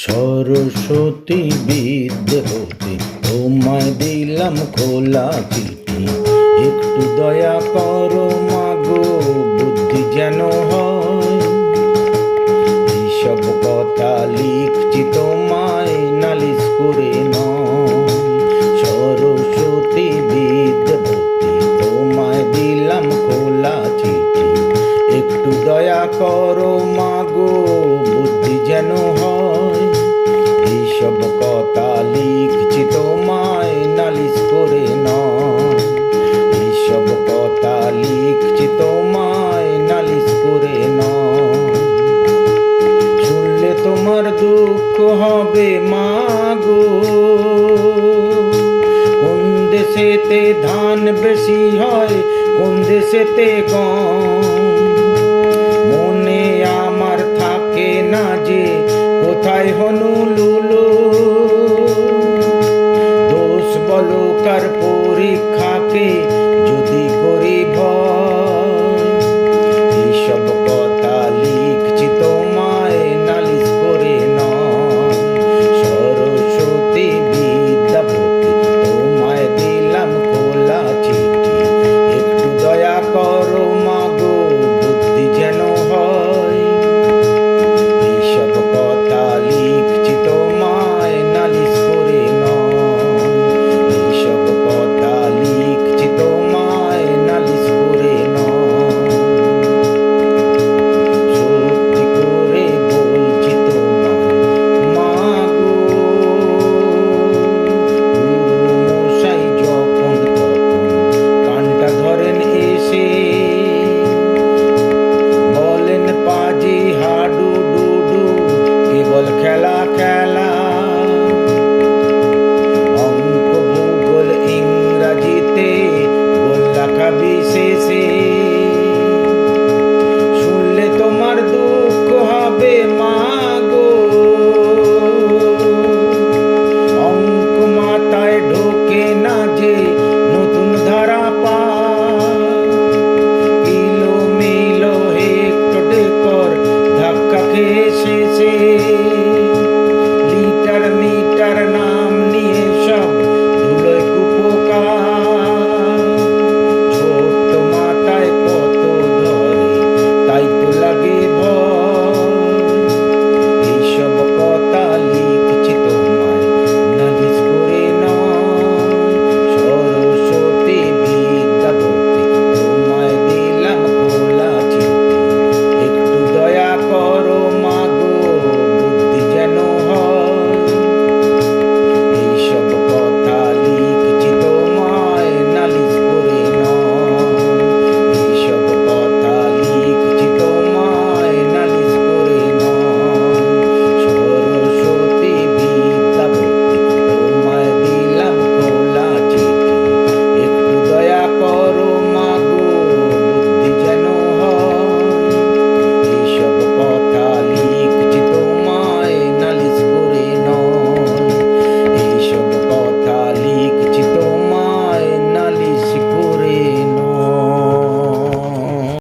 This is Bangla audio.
সরস্বতী বিদ্যে হতে তোমায় দিলাম খোলা চিঠি। একটু দয়া করো মাগো, বুদ্ধি যেন হয়। এইসব কথা লিখছি তোমায়, নালিশ করে সরস্বতী বিদ্যে হতে তোমায় দিলাম খোলা চিঠি। একটু দয়া করো মাগো, বুদ্ধি যেন হয়। কথা লিখছি তোমায় নালিশ করে নয়। এইসব কথা লিখছি তোমায় নালিশ করে নয়। শুনলে তোমার দুঃখ হবে মাগো কোন দেশেতে ধান বেশি হয়, কোন দেশেতে কম